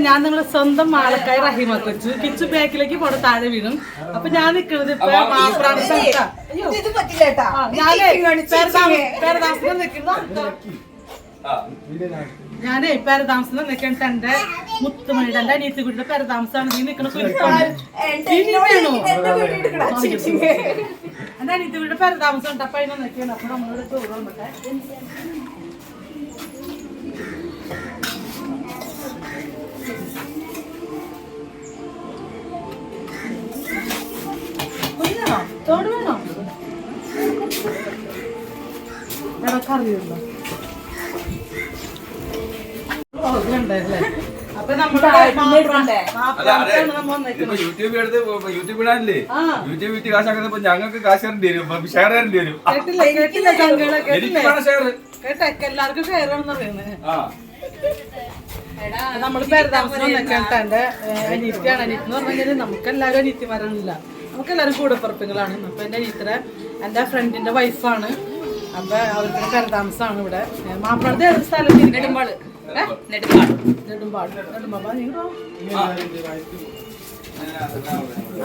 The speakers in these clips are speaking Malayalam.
ഞാൻ നിങ്ങളെ സ്വന്തം മാളക്കായി റഹിമ കൊച്ചു. കിച്ചു ബാക്കിലേക്ക് പോണ താഴെ വീണും. അപ്പൊ ഞാൻ നിൽക്കുന്നത് ഇപ്പൊ മാപ്രാണ് ഞാനേ പേരതാമ- നിക്കണ നിൽക്കുന്ന ഞാനേ എന്റെ മുത്തുമണിയുടെ എന്റെ അനിയത്തിക്കുട്ടിയുടെ പേരതാമസമാണ് നീ നിക്കണ വേണോ? എന്റെ അനിയത്തിക്കുട്ടിയുടെ പേരതാമസം ഉണ്ട് അപ്പൊ അതിനെ നിൽക്കണം അപ്പൊ നമ്മളോട് ടൂർ വന്നിട്ടെ. കറിയുണ്ടോ അപ്പൊ നമ്മുടെ യൂട്യൂബ് എടുത്ത് യൂട്യൂബ് ഇടാനില്ലേ. യൂട്യൂബ് വിറ്റ് കാശാക്കുന്നപ്പോ ഞങ്ങൾക്ക് കാശ് തരേണ്ടി വരും. ഷെയർ തരേണ്ടി വരും. കേട്ടെ എല്ലാവർക്കും ഷെയർ ആണെന്ന് പറയുന്നത്. നമ്മൾ പേരതാമസം എന്റെ അനീത്തിയാണ് അനീത്തി എന്ന് പറഞ്ഞാൽ നമുക്ക് എല്ലാവരും അനീത്തിമാരൊന്നുമില്ല നമുക്ക് എല്ലാവരും കൂടപ്പുറപ്പുകളാണ്. അപ്പൊ എന്റെ അനീത്തിയുടെ എന്റെ ഫ്രണ്ടിന്റെ വൈഫാണ് അപ്പൊ അവർക്ക് താമസമാണ് ഇവിടെ. മാപ്പിളത്തെ ഏത് സ്ഥലം നെടുമ്പാട്.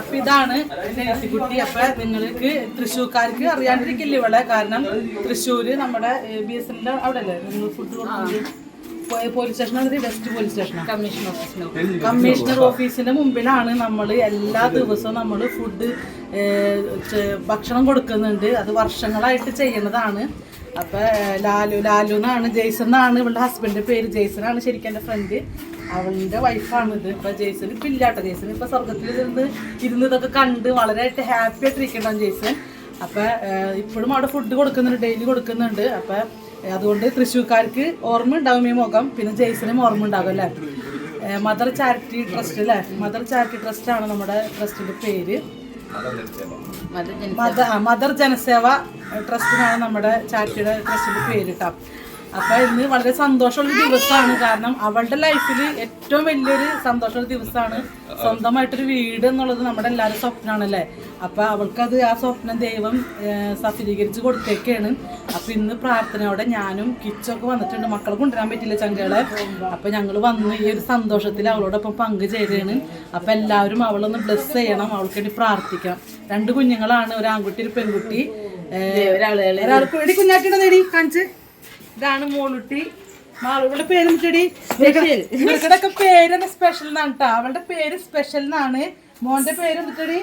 അപ്പൊ ഇതാണ് കുട്ടി അപ്പൊ നിങ്ങൾക്ക് തൃശ്ശൂർക്കാർക്ക് അറിയാണ്ടിരിക്കില്ല ഇവിടെ കാരണം തൃശ്ശൂര് നമ്മുടെ ബി എസ് എന്റെ അവിടെ അല്ലേ? നിങ്ങൾ ഫുഡ് കൊടുക്കുന്നത്? പോലീസ് സ്റ്റേഷനാണ് വെസ്റ്റ് പോലീസ് സ്റ്റേഷനാണ് കമ്മീഷണർ ഓഫീസിന് കമ്മീഷണർ ഓഫീസിന്റെ മുമ്പിലാണ് നമ്മൾ എല്ലാ ദിവസവും നമ്മൾ ഫുഡ് ഭക്ഷണം കൊടുക്കുന്നുണ്ട്. അത് വർഷങ്ങളായിട്ട് ചെയ്യുന്നതാണ്. അപ്പൊ ലാലു ലാലു എന്നാണ് ജെയ്സൺ എന്നാണ് ഇവളുടെ ഹസ്ബൻഡിന്റെ പേര്. ജെയ്സൺ ആണ് ശരിക്കും എന്റെ ഫ്രണ്ട് അവളുടെ വൈഫാണ് ഇത്. ഇപ്പൊ ജെയ്സൺ ഇപ്പൊ ഇല്ലാട്ടോ ജെയ്സൺ ഇപ്പൊ സ്വർഗത്തിൽ ഇരുന്ന് ഇരുന്ന് ഇതൊക്കെ കണ്ട് വളരെ ഹാപ്പി ആയിട്ടിരിക്കണം ജെയ്സൺ. അപ്പൊ ഇപ്പോഴും അവിടെ ഫുഡ് കൊടുക്കുന്നുണ്ട് ഡെയിലി കൊടുക്കുന്നുണ്ട്. അപ്പൊ അതുകൊണ്ട് തൃശ്ശൂർക്കാർക്ക് ഓർമ്മ ഉണ്ടാവും ഈ മുഖം. പിന്നെ ജെയ്സനും ഓർമ്മ ഉണ്ടാകും അല്ലേ? മദർ ചാരിറ്റി ട്രസ്റ്റ് അല്ലേ? മദർ ചാരിറ്റി ട്രസ്റ്റ് ആണ് നമ്മുടെ ട്രസ്റ്റിന്റെ പേര്. മദർ മദർ ജനസേവ ട്രസ്റ്റിനാണ് നമ്മുടെ ചാരിറ്റിയുടെ ട്രസ്റ്റിന്റെ പേര് കേട്ടോ അപ്പൊ ഇന്ന് വളരെ സന്തോഷമുള്ള ദിവസമാണ്. കാരണം അവളുടെ ലൈഫിൽ ഏറ്റവും വലിയൊരു സന്തോഷമുള്ള ദിവസമാണ്. സ്വന്തമായിട്ടൊരു വീട് എന്നുള്ളത് നമ്മുടെ എല്ലാവരും സ്വപ്നമാണല്ലേ? അപ്പൊ അവൾക്കത് ആ സ്വപ്നം ദൈവം സഫലീകരിച്ച് കൊടുത്തേക്കാണ്. അപ്പൊ ഇന്ന് പ്രാർത്ഥനയോടെ ഞാനും കിച്ചൊക്കെ വന്നിട്ടുണ്ട്. മക്കളെ കൊണ്ടുവരാൻ പറ്റില്ല ചങ്കകളെ. അപ്പൊ ഞങ്ങൾ വന്ന് ഈ ഒരു സന്തോഷത്തിൽ അവളോടൊപ്പം പങ്കുചേരുകയാണ് അപ്പൊ എല്ലാവരും അവളൊന്ന് ബ്ലസ് ചെയ്യണം. അവൾക്ക് വേണ്ടി പ്രാർത്ഥിക്കാം. രണ്ട് കുഞ്ഞുങ്ങളാണ്. ഒരു ആൺകുട്ടി ഒരു പെൺകുട്ടി. ഒരാൾ കുഞ്ഞാക്കിട്ടോ നേടി കാണിച്ച്. ഇതാണ് മോളുട്ടി. മാളുകളുടെ പേര് ചെടി. ഇവരുടെ പേര് സ്പെഷ്യൽ എന്നാണ് കേട്ടോ അവളുടെ പേര് സ്പെഷ്യൽ എന്നാണ് മോന്റെ പേര് ചെടി?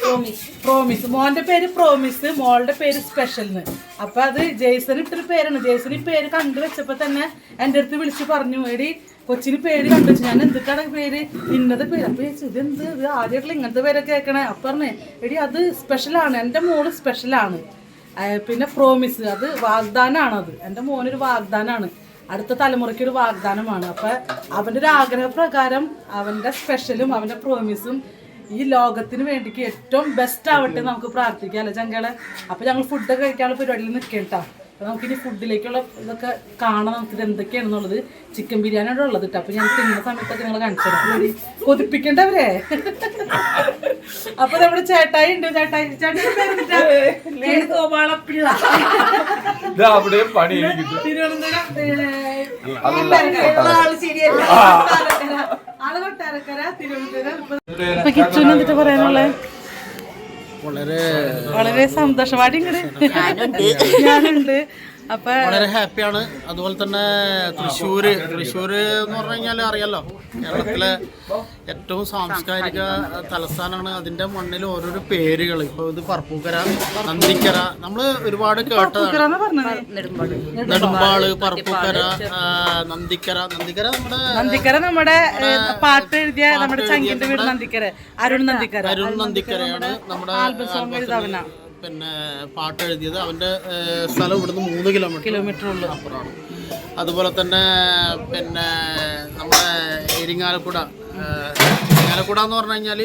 പ്രോമിസ് പ്രോമിസ് മോന്റെ പേര് പ്രോമിസ് മോളുടെ പേര് സ്പെഷ്യൽ എന്ന് അപ്പൊ അത് ജെയ്സൺ ഇട്ടൊരു പേരാണ്. ജെയ്സൺ ഈ പേര് കണ്ടു വെച്ചപ്പോ തന്നെ എന്റെ അടുത്ത് വിളിച്ച് പറഞ്ഞു എടി കൊച്ചിന് പേര് കണ്ടു വെച്ചു. ഞാൻ എന്തൊക്കെയാണ് പേര്? ഇന്നത് പേര്. അപ്പൊ ചോദിച്ചു ഇതെന്ത്? ഇത് ആദ്യമായിട്ടുള്ള ഇങ്ങനത്തെ പേരൊക്കെ കേൾക്കണേ അപ്പറഞ്ഞേ എടി അത് സ്പെഷ്യലാണ് എന്റെ മോൾ സ്പെഷ്യലാണ് പിന്നെ പ്രോമിസ് അത് വാഗ്ദാനമാണത് എന്റെ മോനൊരു വാഗ്ദാനമാണ് അടുത്ത തലമുറയ്ക്ക് ഒരു വാഗ്ദാനമാണ്. അപ്പം അവന്റെ ഒരു ആഗ്രഹപ്രകാരം അവന്റെ സ്പെഷ്യലും അവന്റെ പ്രോമിസും ഈ ലോകത്തിന് വേണ്ടിക്ക് ഏറ്റവും ബെസ്റ്റ് ആവട്ടെ നമുക്ക് പ്രാർത്ഥിക്കാം അല്ലെ ചങ്കളെ? അപ്പം ഞങ്ങൾ ഫുഡൊക്കെ കഴിക്കാനുള്ള പരിപാടിയിൽ നിൽക്കേട്ടോ അപ്പൊ നമുക്കിനി ഫുഡിലേക്കുള്ള ഇതൊക്കെ കാണാം നമുക്ക് ഇത് എന്തൊക്കെയാണെന്നുള്ളത് ചിക്കൻ ബിരിയാണിയാണ് ഉള്ളത് കേട്ടോ അപ്പൊ ഞാൻ തിന്നുന്ന സമയത്തൊക്കെ നിങ്ങൾ കാണിച്ചു തരാം. കൊതിപ്പിക്കണ്ടവരെ? അപ്പൊ നമ്മുടെ ചേട്ടായി ഉണ്ട്. ചേട്ടായി ചേട്ടായി? ഗോപാളപ്പിള്ള അവിടെ പണി തിരുവനന്തപുരം ആൾ കൊട്ടാരക്കര. തിരുവനന്തപുരം. ഇപ്പൊ കിച്ചുവിന് എന്നിട്ട് പറയാനുള്ളത് വളരെ വളരെ സന്തോഷമായിട്ട് ഞാനുണ്ട്. അപ്പൊ വളരെ ഹാപ്പിയാണ്. അതുപോലെ തന്നെ തൃശ്ശൂര് തൃശ്ശൂര് എന്ന് പറഞ്ഞു കഴിഞ്ഞാൽ അറിയാലോ കേരളത്തിലെ ഏറ്റവും സാംസ്കാരിക തലസ്ഥാനമാണ്. അതിന്റെ മണ്ണിൽ ഓരോരോ പേരുകൾ ഇപ്പൊ ഇത് പറപ്പൂക്കര നന്ദിക്കര നമ്മൾ ഒരുപാട് കേട്ടതാണ്. നെടുമ്പാൾ പറപ്പൂക്കര നന്ദിക്കര. നന്ദിക്കര നമ്മുടെ നന്ദിക്കര നമ്മുടെ പാട്ട് എഴുതിയ നമ്മുടെ ചങ്കിന്റെ വീട് നന്ദിക്കര. അരുൺ നന്ദിക്കര. അരുൺ നന്ദിക്കരയാണ് നമ്മുടെ ആൽബം സോങ് എഴുതാവന? പിന്നെ പാട്ട് എഴുതിയത് അവന്റെ സ്ഥലം ഇവിടുന്ന് മൂന്ന് കിലോമീറ്റർ കിലോമീറ്റർ ഉള്ള അപ്പുറമാണ്. അതുപോലെ തന്നെ പിന്നെ നമ്മുടെ എരിങ്ങാലക്കുട ഇരിങ്ങാലക്കുട എന്ന് പറഞ്ഞു കഴിഞ്ഞാൽ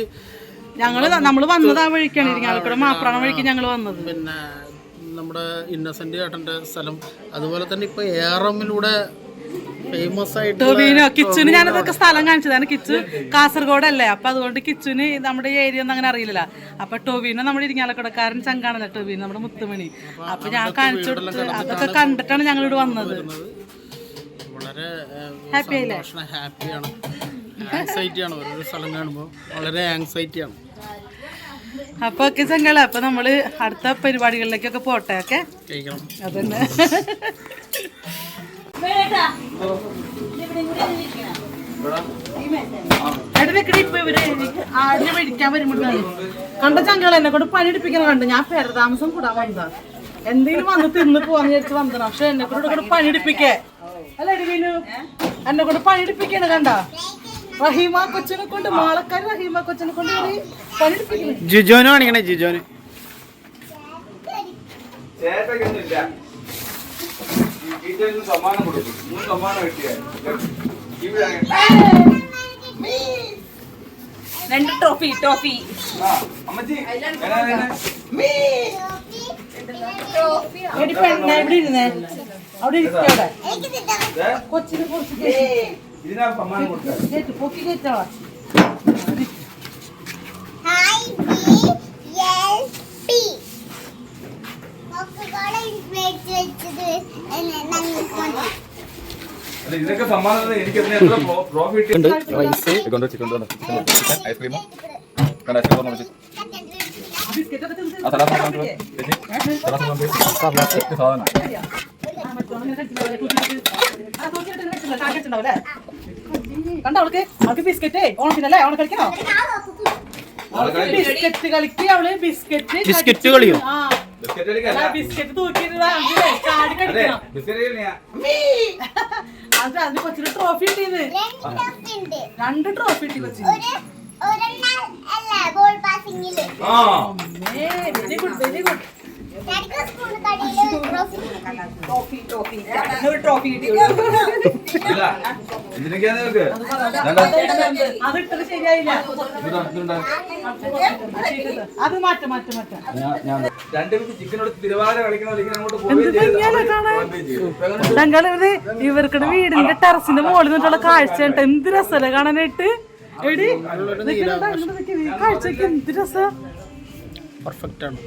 ഞങ്ങൾ നമ്മൾ വന്നത് ആ വഴിക്കാണ്. ഇരിങ്ങാലക്കുട മാപ്രാണ വഴിക്ക് ഞങ്ങൾ വന്നത്. പിന്നെ നമ്മുടെ ഇന്നസെന്റ് ചേട്ടന്റെ സ്ഥലം. അതുപോലെ തന്നെ ഇപ്പോൾ ഏറമ്മിലൂടെ ഫേമസ് ആയിട്ട് കിച്ചുന് ഞാനതൊക്കെ സ്ഥലം കാണിച്ചതാണ്. കിച്ചു കാസർഗോഡ് അല്ലേ അപ്പൊ അതുകൊണ്ട് കിച്ചുന് നമ്മുടെ ഈ ഏരിയ ഒന്നും അങ്ങനെ അറിയില്ല അപ്പൊ ടൊബീനോ നമ്മുടെ ഇരിങ്ങാലക്കുടക്കാരൻ ചങ്കാണല്ലോ ടോവിന് നമ്മുടെ മുത്തുമണി. അപ്പൊ ഞാൻ കാണിച്ചു കൊടുത്ത് അതൊക്കെ കണ്ടിട്ടാണ് ഞങ്ങൾ ഇവിടെ വന്നത്. വളരെ ഹാപ്പി ആയില്ലേ സന്തോഷം ഹാപ്പിയാണ് ആങ്സൈറ്റിയാണ് സ്ഥലം കാണുമ്പോൾ വളരെ ആങ്സൈറ്റിയാണ് അപ്പൊ ഓക്കെ ചങ്ങള അപ്പൊ നമ്മൾ അടുത്ത പരിപാടികളിലേക്കൊക്കെ പോട്ടെ ഓക്കെ അതന്നെ. ആടിനെ മേടിക്കാൻ വരുമ്പോഴാണ് കണ്ട ചങ്കള എന്നെ കൊണ്ട് പണിയെടുപ്പിക്കണം കണ്ട് ഞാൻ പേരതാമസം കൂടാൻ വന്നതാ. എന്തെങ്കിലും വന്ന് തിന്ന് പോവാന്ന് വിചാരിച്ച് വന്നതാണ് പക്ഷെ എന്നെ കൊണ്ട് കൂടെ പണിയെടുപ്പിക്കേ അല്ല എടിവീനു എന്നെ കൊണ്ട് പണിയെടുപ്പിക്കാണ് കണ്ട? റഹീമ കൊച്ചിനെ കൊണ്ട് മാളക്കാർ റഹീമ കൊച്ചിനെ കൊണ്ട് പണിയെടുപ്പിക്കണേ പണിയെടുപ്പിക്കുന്നു ജിജോന് കാണിക്കണേ ജിജോന്. ടീച്ചേഴ്സിന് സമ്മാനം കൊടുക്കും മൂന്ന് സമ്മാനം കിട്ടിയാൽ ഇവിടെ രണ്ട് ട്രോഫി ട്രോഫി അമ്മച്ചി ഇവിടെ ഇരുന്നേ? അവിടെ ഇരിക്കവിടെ കൊച്ചിനെ കേറ്റ്, പൊക്കി കേറ്റാ ഇതിനൊക്കെ സമ്മാനം എനിക്ക് എത്ര ട്രോഫി കിട്ടി? Rice chicken chicken chicken ice cream. കണ്ട പറഞ്ഞു വെച്ച്. ആ സാധനം കണ്ട അവൾക്ക്? അവൾക്ക് ബിസ്ക്കറ്റ്. ഓണത്തിനല്ലേ? ഓണം കളിക്കണോ? ബിസ്ക്കറ്റ് കളിക്ക് അവൾ ബിസ്ക്കറ്റ് ബിസ്ക്കറ്റ് കളിയോ? ബിസ്ക്കറ്റ് തൂക്കിയിരുന്നാ ചാടി അടിക്കണ അത് അതിന് കൊച്ചിന് ട്രോഫി കിട്ടിയത് രണ്ട് ഉണ്ട്. രണ്ട് ട്രോഫി കിട്ടി കൊച്ചിന് ഒരു ബോൾ പാസിംഗിൽ ആ. Very good very good trophy ശരിയായില്ല. അത് മാറ്റം മാറ്റം മാറ്റം. ഇത് ഇവർക്കുടെ വീടിന്റെ ടെറസിന്റെ മുകളിൽ നിന്നിട്ടുള്ള കാഴ്ച കേട്ടോ എന്ത് രസല്ലേ കാണാനായിട്ട്? എടി കാഴ്ചക്ക് എന്ത് രസ? പെർഫെക്റ്റ് ആണ്.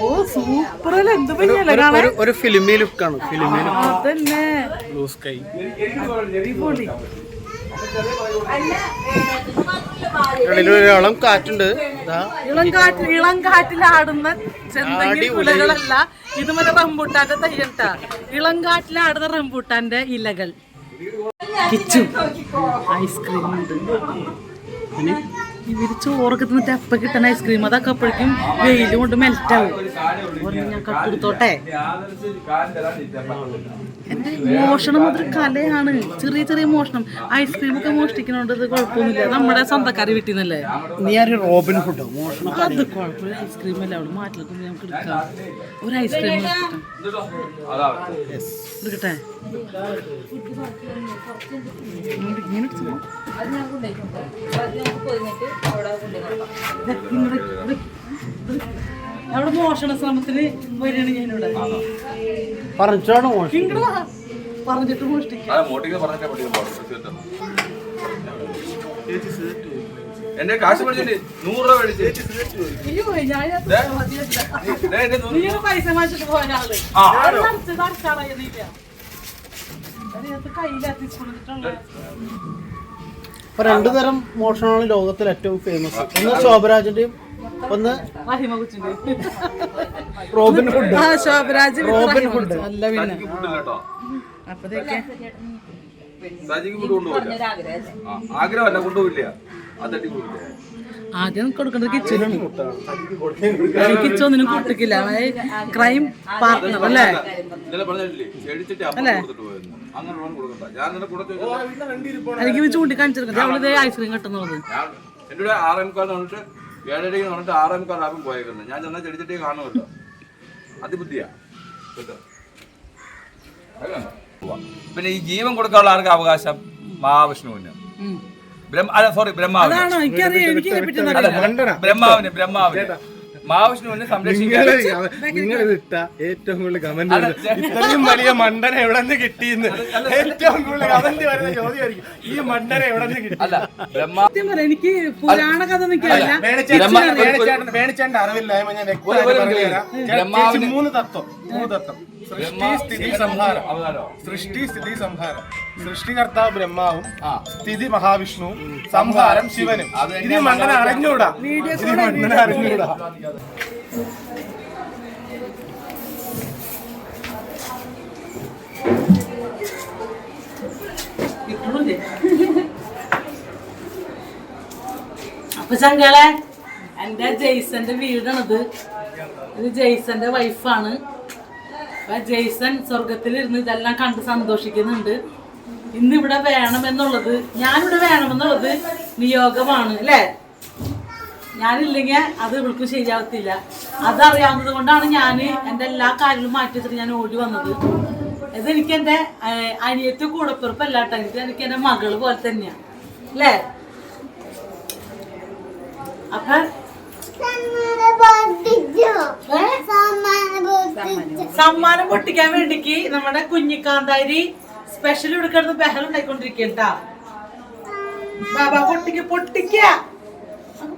ഓ സൂപ്പർ അല്ലേ? എന്ത് ഒരു- കാണാൻ? ഒരു ഫിലിമി ലുക്കാണ്. Filmy look. അതന്നെ ബ്ലൂ സ്കൈ പൊളി ഇടയിൽ ഒരാളും കാറ്റുണ്ട്. ഇളം കാറ്റ് ഇളം കാറ്റിലാടുന്ന ആടുന്ന ഇലകളല്ല ഇത് മറ്റേ റംബൂട്ടാന്റെ തയ്യട്ടാ ഇളം കാറ്റിലാടുന്ന റംബൂട്ടാന്റെ ഇലകൾ. കിച്ചു. ഐസ്ക്രീം ഉണ്ട്. ഇവർ ചോറൊക്കെ തിന്നിട്ട് അപ്പ കിട്ടുന്ന ഐസ്ക്രീം. അതൊക്കെ അപ്പോഴേക്കും വെയിൽ കൊണ്ട് മെൽറ്റാവും ഞാൻ കട്ടെടുത്തോട്ടെ എന്റെ മോഷണം അതൊരു കലയാണ്. ചെറിയ ചെറിയ മോഷണം. ഐസ്ക്രീം ഒക്കെ മോഷ്ടിക്കണോണ്ട് ഇത് കുഴപ്പമൊന്നുമില്ല. നമ്മുടെ സ്വന്തക്കാരെ വീട്ടിൽ നിന്നല്ലേ? നീ ആര് റോബിൻ ഫുഡ് മോഷണം അത് കുഴപ്പമില്ല. ഐസ്ക്രീം അല്ല? അവൾ മാറ്റിലൊക്കെ നമുക്ക് എടുക്കാം. ഒരു ഐസ്ക്രീം എടുക്കട്ടെ? അവിടെ അവിടെ മോഷണ ശ്രമത്തിന് വരികയാണ് ഞാനിവിടെ. പറഞ്ഞിട്ടാണ്. പറഞ്ഞിട്ട്. എന്റെ കാശ് മേടിച്ചിട്ട് നൂറ് രൂപ മേടിച്ച് പൈസ കയ്യിലെത്തിച്ച് രണ്ടു തരം മോഷണമാണ് ലോകത്തിൽ ഏറ്റവും ഫേമസ് ഒന്ന് ശോഭരാജിന്റെയും ഒന്ന് Robin Hood. Sobhraj Robin Hood. പിന്നെ അപ്പത്തേക്ക് ആഗ്രഹമല്ല കൊണ്ടുപോയില്ല കൊടുക്കില്ല ആദ്യം കൊടുക്കേണ്ടത് കിച്ചനാണ് കിച്ചു നിനക്ക് കൂട്ടിക്കില്ല ക്രൈം പാർട്ട്ണർ അല്ലേ? അല്ലേ? എനിക്ക് ചൂണ്ടിക്കാണിച്ചിരിക്കുന്നത് അവളിതേ ഐസ്ക്രീം കിട്ടുന്നത്. ഏഴരയ്ക്ക് പറഞ്ഞിട്ട് ആറേ മുക്കാൽ ആപ്പം പോയേക്കുന്നത്. ഞാൻ ചെന്നാൽ ചെടിച്ചട്ടി കാണുമല്ലോ. അതിബുദ്ധിയാ. പിന്നെ ഈ ജീവൻ കൊടുക്കാനുള്ള ആർക്ക് അവകാശം? മഹാവിഷ്ണുവിന്. ബ്രഹ്മ അല്ല സോറി ബ്രഹ്മാവിന്. ബ്രഹ്മാവിന് ബ്രഹ്മാവിന്. മഹാവിഷ്ണുവിനെ സംരക്ഷിക്കാൻ നിങ്ങൾ ഇട്ട ഏറ്റവും കൂടുതൽ കമന്റ് ഇത്രയും വലിയ മണ്ടന എവിടെ നിന്ന് കിട്ടിയെന്ന്? ഏറ്റവും കൂടുതൽ കമന്റ് വരുന്ന ചോദ്യമായിരിക്കും. ഈ മണ്ടന എവിടെ നിന്ന് കിട്ടി അല്ല ബ്രഹ്മാ എനിക്ക് പുരാണ കഥ വേണിച്ചേട്ടന്റെ അറിവില്ലായ്മ ഞാൻ. മൂന്ന് തത്വം മൂന്ന് തത്വം. സൃഷ്ടി സ്ഥിതി സംഹാരം. സൃഷ്ടി സ്ഥിതി സംഹാരം. സൃഷ്ടികർത്താവ് ബ്രഹ്മാവും സ്ഥിതി മഹാവിഷ്ണുവും സംഹാരം ശിവനും. ഇത് മണ്ടനെ അറിഞ്ഞൂടാ. ഇത് അറിഞ്ഞൂടാ. അപ്പൊ ചങ്കളെ എന്റെ ജെയ്സന്റെ വീടാണിത്. ഇത് ജെയ്സന്റെ വൈഫാണ് ജെയ്സൺ സ്വർഗത്തിലിരുന്ന് ഇതെല്ലാം കണ്ട് സന്തോഷിക്കുന്നുണ്ട്. ഇന്ന് ഇവിടെ വേണമെന്നുള്ളത് ഞാനിവിടെ വേണമെന്നുള്ളത് നിയോഗമാണ് അല്ലേ? ഞാനില്ലെങ്കിൽ അത് ഇവൾക്ക് ശരിയാവത്തില്ല. അതറിയാവുന്നത് കൊണ്ടാണ് ഞാൻ എന്റെ എല്ലാ കാര്യങ്ങളും മാറ്റി വെച്ചിട്ട് ഞാൻ ഓടി വന്നത്. ഇതെനിക്ക് എന്റെ അനിയത്തെ കൂടപ്പിറപ്പല്ല എനിക്ക് എനിക്ക് എന്റെ മകൾ പോലെ തന്നെയാണ് അല്ലേ? അപ്പൊ സമ്മാനം പൊട്ടിച്ചോ ഏ? സമ്മാനം പൊട്ടിച്ചോ സമ്മാനം പൊട്ടിക്കാൻ വേണ്ടിക്ക് നമ്മുടെ കുഞ്ഞിക്കാന്താരി സ്പെഷ്യൽ എടുക്കുന്നത് ബഹളം ഉണ്ടായിക്കൊണ്ടിരിക്കട്ടാ ബാബാ പൊട്ടിക്ക പൊട്ടിക്ക.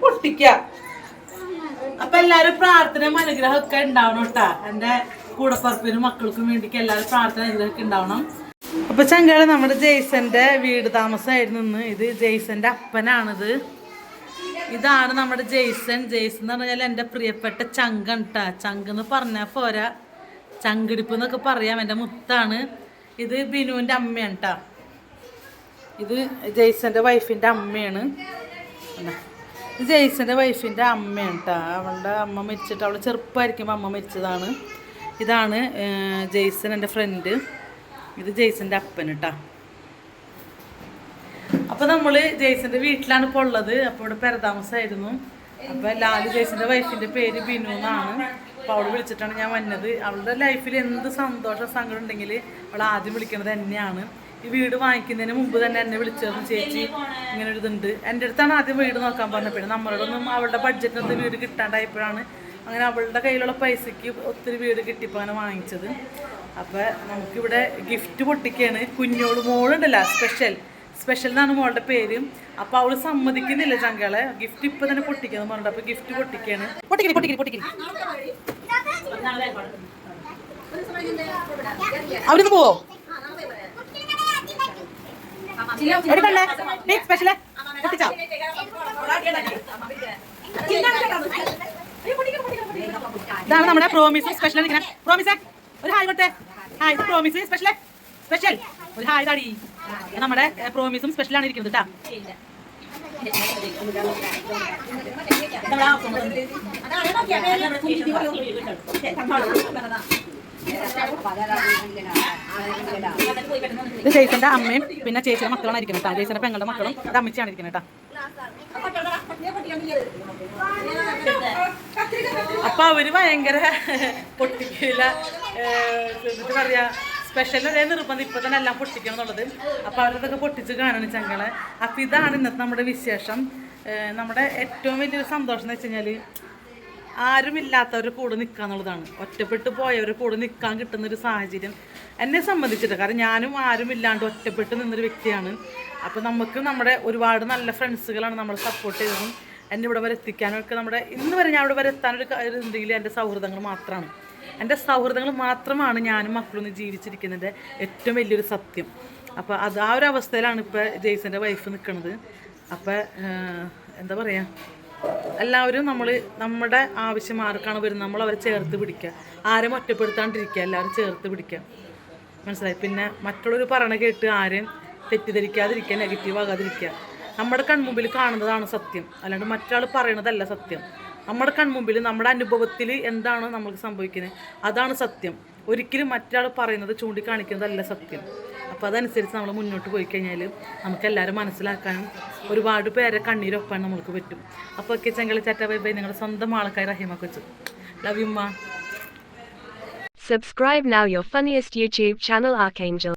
പൊട്ടിക്ക. അപ്പൊ എല്ലാരും പ്രാർത്ഥനയും അനുഗ്രഹം ഒക്കെ ഉണ്ടാവണം കേട്ടാ. എന്റെ കൂടപ്പറപ്പിനും മക്കൾക്കും വേണ്ടിക്ക് എല്ലാരും പ്രാർത്ഥന അനുഗ്രഹം ഒക്കെ ഉണ്ടാവണം. അപ്പൊ ചങ്കാൾ നമ്മുടെ ജെയ്സന്റെ വീട് താമസമായിരുന്നു ഇന്ന് ഇത് ജെയ്സന്റെ അപ്പനാണിത്. ഇതാണ് നമ്മുടെ ജെയ്സൺ. ജെയ്സൺ എന്ന് പറഞ്ഞാൽ എന്റെ പ്രിയപ്പെട്ട ചങ്കണ്ട ട്ടാ. ചങ്ക് എന്ന് പറഞ്ഞാൽ പോരാ. ചങ്കിടിപ്പ് എന്നൊക്കെ പറയാം. എന്റെ മുത്താണ്. ഇത് ബിനുവിന്റെ അമ്മയാണ് ട്ടാ. ഇത് ജെയ്സന്റെ വൈഫിന്റെ അമ്മയാണ്? ഇത് ജെയ്സന്റെ വൈഫിന്റെ അമ്മയാണ് കേട്ടോ അവളുടെ അമ്മ മരിച്ചിട്ട് അവൾ ചെറുപ്പമായിരിക്കുമ്പോൾ അമ്മ മരിച്ചതാണ്. ഇതാണ് ജെയ്സൺ എന്റെ ഫ്രണ്ട്. ഇത് ജെയ്സന്റെ അപ്പൻ കേട്ടോ അപ്പൊ നമ്മൾ ജെയ്സന്റെ വീട്ടിലാണ് ഇപ്പോൾ ഉള്ളത്. അപ്പൊ ഇവിടെ പെരതാമസമായിരുന്നു അപ്പൊ ലാൽ ജെയ്സന്റെ വൈഫിന്റെ പേര് ബിനു എന്നാണ്. അപ്പൊ അവൾ വിളിച്ചിട്ടാണ് ഞാൻ വന്നത്. അവളുടെ ലൈഫിൽ എന്ത് സന്തോഷം സങ്കടം ഉണ്ടെങ്കിൽ അവൾ ആദ്യം വിളിക്കുന്നത് എന്നെയാണ്. ഈ വീട് വാങ്ങിക്കുന്നതിന് മുമ്പ് തന്നെ എന്നെ വിളിച്ചിരുന്നു ചേച്ചി ഇങ്ങനെ ഒരു ഇതുണ്ട്. എന്റെ അടുത്താണ് ആദ്യം വീട് നോക്കാൻ പറഞ്ഞത്. പിന്നെ നമ്മളോടൊന്നും അവളുടെ ബഡ്ജറ്റിനൊത്ത് വീട് കിട്ടാണ്ടായപ്പോഴാണ് അങ്ങനെ അവളുടെ കയ്യിലുള്ള പൈസയ്ക്ക് ഒത്തിരി വീട് കിട്ടിയപ്പോൾ അങ്ങനെ വാങ്ങിച്ചത്. അപ്പോൾ നമുക്കിവിടെ ഗിഫ്റ്റ് പൊട്ടിക്കുകയാണ് കുഞ്ഞോട് മോളുണ്ടല്ലോ സ്പെഷ്യൽ സ്പെഷ്യൽ എന്നാണ് മോളുടെ പേര്. അപ്പൊ അവൾ സമ്മതിക്കുന്നില്ല ചങ്കളെ. ഗിഫ്റ്റ് ഇപ്പൊ തന്നെ പൊട്ടിക്കുന്നു പറഞ്ഞിട്ട് അപ്പൊ ഗിഫ്റ്റ് പൊട്ടിക്കാണ്. പൊട്ടിക്കരി പൊട്ടിക്കരി പൊട്ടിക്കരി. അവിടുന്ന് പോവോ? എടുക്കണ്ടേ? സ്പെഷ്യൽ പൊട്ടിച്ചോ? ഇതാണ് നമ്മുടെ പ്രോമിസ് സ്പെഷ്യൽ പ്രോമിസ് ഒരു ഹായ് കൊട്ടെ ഹായ് പ്രോമിസ് സ്പെഷ്യൽ സ്പെഷ്യൽ ഒരു ഹായ് താടി. നമ്മുടെ പ്രോമിസും സ്പെഷ്യലാണ് ഇരിക്കുന്നത് കേട്ടാ ചേച്ചന്റെ അമ്മയും പിന്നെ ചേച്ചിയുടെ മക്കളാണ് ഇരിക്കുന്നത് ചേച്ചിയുടെ പെങ്ങളുടെ മക്കളും അത് അമ്മച്ചിയാണ് ഇരിക്കുന്നത് അപ്പൊ അവർ ഭയങ്കര പൊട്ടിക്കില്ല എന്നിട്ട് പറയാ സ്പെഷ്യൽ ഒരേ നിർബന്ധം ഇപ്പൊ തന്നെ എല്ലാം പൊട്ടിക്കണം എന്നുള്ളത് അപ്പൊ അവരതൊക്കെ പൊട്ടിച്ച് കാണണം ചങ്ങളെ അപ്പൊ ഇതാണ് ഇന്നത്തെ നമ്മുടെ വിശേഷം. നമ്മുടെ ഏറ്റവും വലിയൊരു സന്തോഷം എന്ന് വെച്ച് കഴിഞ്ഞാൽ ആരുമില്ലാത്തവരുടെ കൂടെ നിൽക്കുക എന്നുള്ളതാണ്. ഒറ്റപ്പെട്ട് പോയവരുടെ കൂടെ നിൽക്കാൻ കിട്ടുന്ന ഒരു സാഹചര്യം എന്നെ സംബന്ധിച്ചിട്ട്. കാരണം ഞാനും ആരും ഇല്ലാണ്ട് ഒറ്റപ്പെട്ട് നിന്നൊരു വ്യക്തിയാണ്. അപ്പോൾ നമുക്ക് നമ്മുടെ ഒരുപാട് നല്ല ഫ്രണ്ട്സുകളാണ് നമ്മൾ സപ്പോർട്ട് ചെയ്തതും എന്നെ ഇവിടെ വരെ എത്തിക്കാനൊക്കെ നമ്മുടെ ഇന്ന് വരെ ഞാൻ ഇവിടെ വരെ എത്താനൊരു ഉണ്ടെങ്കിൽ എന്റെ സൗഹൃദങ്ങൾ മാത്രമാണ് എന്റെ സൗഹൃദങ്ങൾ മാത്രമാണ് ഞാനും മക്കളും ജീവിച്ചിരിക്കുന്നത്. ഏറ്റവും വലിയൊരു സത്യം. അപ്പോൾ അത് ആ ഒരു അവസ്ഥയിലാണ് ഇപ്പോൾ ജെയ്സന്റെ വൈഫ് നിൽക്കുന്നത് അപ്പോൾ എന്താ പറയുക എല്ലാവരും നമ്മൾ നമ്മുടെ ആവശ്യം ആർക്കാണ് വരുന്നത്? നമ്മൾ അവരെ ചേർത്ത് പിടിക്കുക. ആരും ഒറ്റപ്പെടുത്താണ്ടിരിക്കുക. എല്ലാവരും ചേർത്ത് പിടിക്കുക. മനസ്സിലായി? പിന്നെ മറ്റുള്ളവർ പറയണ കേട്ട് ആരെയും തെറ്റിദ്ധരിക്കാതിരിക്കുക നെഗറ്റീവ് ആകാതിരിക്കുക. നമ്മുടെ കൺമുമ്പിൽ കാണുന്നതാണ് സത്യം. അല്ലാണ്ട് മറ്റൊരാൾ പറയണതല്ല സത്യം. നമ്മുടെ കൺമുമ്പിൽ നമ്മുടെ അനുഭവത്തിൽ എന്താണ് നമുക്ക് സംഭവിക്കുന്നത് അതാണ് സത്യം. ഒരിക്കലും മറ്റൊരാൾ പറയുന്നത് ചൂണ്ടിക്കാണിക്കുന്നതല്ല സത്യം. അപ്പോൾ അതനുസരിച്ച് നമ്മൾ മുന്നോട്ട് പോയി കഴിഞ്ഞാൽ നമുക്ക് എല്ലാവരും മനസ്സിലാക്കാനും ഒരുപാട് പേരെ കണ്ണീരൊപ്പാൻ നമുക്ക് പറ്റും. അപ്പോൾ ഒക്കെ ചെങ്കളി ചേട്ട ബൈ നിങ്ങൾ സ്വന്തം ആൾക്കാർ റഹിമ കൊച്ചു. ലവ് യുമ്മ Subscribe now your funniest YouTube channel Archangel.